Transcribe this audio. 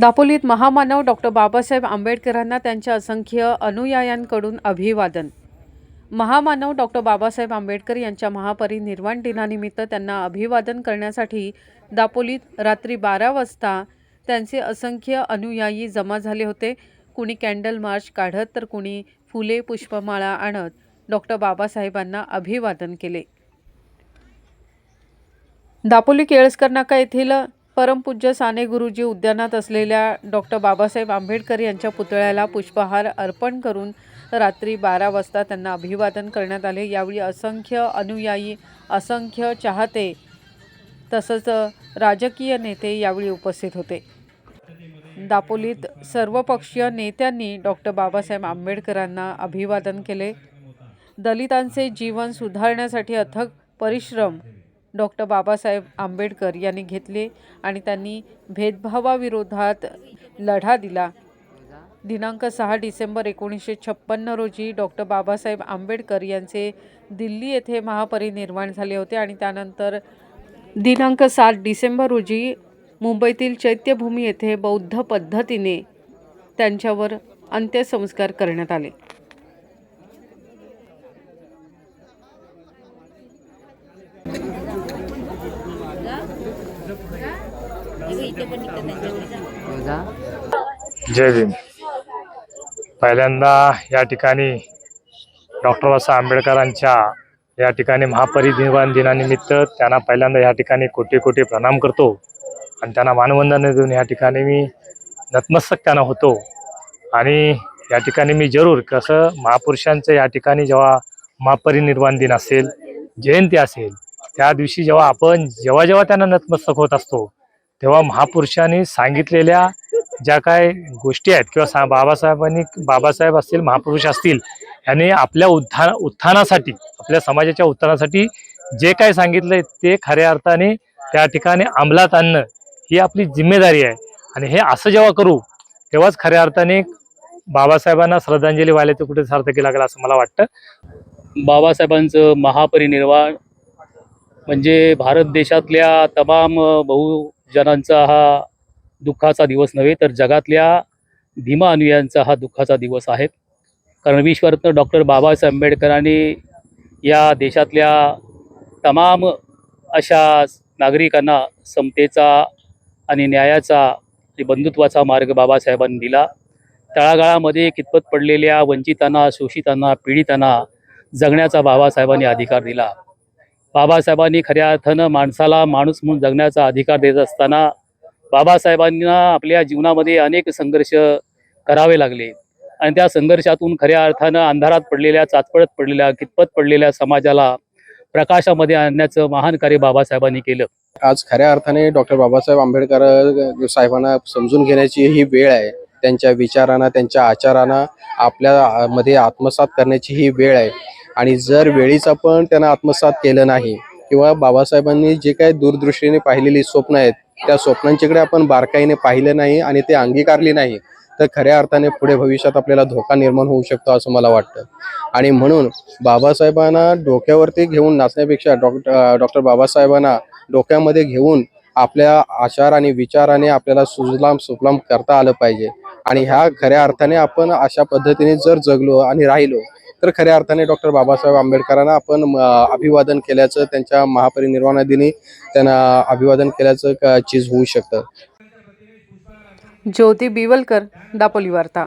दापोलीत महामानव डॉक्टर बाबासाहेब आंबेडकरांना त्यांच्या असंख्य अनुयायांकडून अभिवादन. महामानव डॉक्टर बाबासाहेब आंबेडकर यांच्या महापरिनिर्वाण दिनानिमित्त त्यांना अभिवादन करण्यासाठी दापोलीत रात्री बारा वाजता त्यांचे असंख्य अनुयायी जमा झाले होते. कुणी कॅन्डल मार्च काढत तर कुणी फुले पुष्पमाळा आणत डॉक्टर बाबासाहेबांना अभिवादन केले. दापोली केळसकर नाका येथील परमपूज्य साने गुरुजी उद्यानात असलेल्या डॉक्टर बाबासाहेब आंबेडकर यांच्या पुतळ्याला पुष्पहार अर्पण करून रात्री बारा वाजता त्यांना अभिवादन करण्यात आले. यावेळी असंख्य अनुयायी असंख्य चाहते तसंच राजकीय नेते यावेळी उपस्थित होते. दापोलीत सर्वपक्षीय नेत्यांनी डॉक्टर बाबासाहेब आंबेडकरांना अभिवादन केले. दलितांचे जीवन सुधारण्यासाठी अथक परिश्रम डॉक्टर बाबासाहेब आंबेडकर यांनी घेतले आणि त्यांनी भेदभावाविरोधात लढा दिला. दिनांक सहा डिसेंबर एकोणीसशे छप्पन्न रोजी डॉक्टर बाबासाहेब आंबेडकर यांचे दिल्ली येथे महापरिनिर्वाण झाले होते आणि त्यानंतर दिनांक सात डिसेंबर रोजी मुंबईतील चैत्यभूमी येथे बौद्ध पद्धतीने त्यांच्यावर अंत्यसंस्कार करण्यात आले. जय भीम. पहिल्यांदा या ठिकाणी डॉक्टर बाबासाहेब आंबेडकरांच्या या ठिकाणी महापरिनिर्वाण दिनानिमित्त त्यांना पहिल्यांदा या ठिकाणी कोटी कोटी प्रणाम करतो. आणि त्यांना मानवंदना देऊन या ठिकाणी मी नतमस्तक त्यांना होतो. आणि या ठिकाणी मी जरूर कसं महापुरुषांचं या ठिकाणी जेव्हा महापरिनिर्वाण दिन असेल जयंती असेल त्या दिवशी जेव्हा आपण जेव्हा जेव्हा त्यांना नतमस्तक होत असतो तेव्हा महापुरुषांनी सांगितलेल्या ज्या काय गोष्टी आहेत किंवा सा बाबासाहेबांनी बाबासाहेब असतील महापुरुष असतील यांनी आपल्या उत्थान उत्थानासाठी आपल्या समाजाच्या उत्थानासाठी जे काय सांगितलंय ते खऱ्या अर्थाने त्या ठिकाणी अंमलात आणणं ही आपली जिम्मेदारी आहे. आणि हे असं जेव्हा करू तेव्हाच खऱ्या अर्थाने बाबासाहेबांना श्रद्धांजली व्हायला ते कुठे सार्थकी लागेल असं मला वाटतं. बाबासाहेबांचं महापरिनिर्वाण म्हणजे भारत देशातल्या तमाम बहुजनांचा हा दुःखाचा दिवस नव्हे तर जगातल्या भीमा अनुयांचा हा दुःखाचा दिवस आहे. कारण विश्वरत्न डॉक्टर बाबासाहेब आंबेडकरांनी या देशातल्या तमाम अशा नागरिकांना समतेचा आणि न्यायाचा आणि बंधुत्वाचा मार्ग बाबासाहेबांनी दिला. तळागाळामध्ये कितपत पडलेल्या वंचितांना शोषितांना पीडितांना जगण्याचा बाबासाहेबांनी अधिकार दिला. बाबासाहेबांनी खऱ्या अर्थानं माणसाला माणूस म्हणून जगण्याचा अधिकार देत असताना बाबासाहेबांना आपल्या जीवनामध्ये अनेक संघर्ष करावे लागले. आणि त्या संघर्षातून खऱ्या अर्थानं अंधारात पडलेल्या चाचपडत पडलेल्या कितपत पडलेल्या समाजाला प्रकाशामध्ये आणण्याचं महान कार्य बाबासाहेबांनी केलं. आज खऱ्या अर्थाने डॉक्टर बाबासाहेब आंबेडकर साहेबांना समजून घेण्याची ही वेळ आहे. त्यांच्या विचारांना त्यांच्या आचारांना आपल्या मध्ये आत्मसात करण्याची ही वेळ आहे. आणि जर वेळीच आपण त्यांना आत्मसात केलं नाही किंवा बाबासाहेबांनी जे काही दूरदृष्टीने पाहिलेली स्वप्न आहेत त्या स्वप्नांच्याकडे आपण बारकाईने पाहिलं नाही आणि ते अंगीकारली नाही तर खऱ्या अर्थाने पुढे भविष्यात आपल्याला धोका निर्माण होऊ शकतो असं मला वाटतं. आणि म्हणून बाबासाहेबांना डोक्यावरती घेऊन नाचण्यापेक्षा डॉक्टर डॉक्टर बाबासाहेबांना डोक्यामध्ये घेऊन आपल्या आचार आणि विचाराने आपल्याला सुजलाम सुफलाम करता आलं पाहिजे. आणि ह्या खऱ्या अर्थाने आपण अशा पद्धतीने जर जगलो आणि राहिलो तर खऱ्या अर्थाने डॉक्टर बाबासाहेब आंबेडकरांना आपण अभिवादन केल्याचं त्यांच्या महापरिनिर्वाणा दिनी त्यांना अभिवादन केल्याचं चीज होऊ शकतं. ज्योती बिवलकर दापोली वार्ता.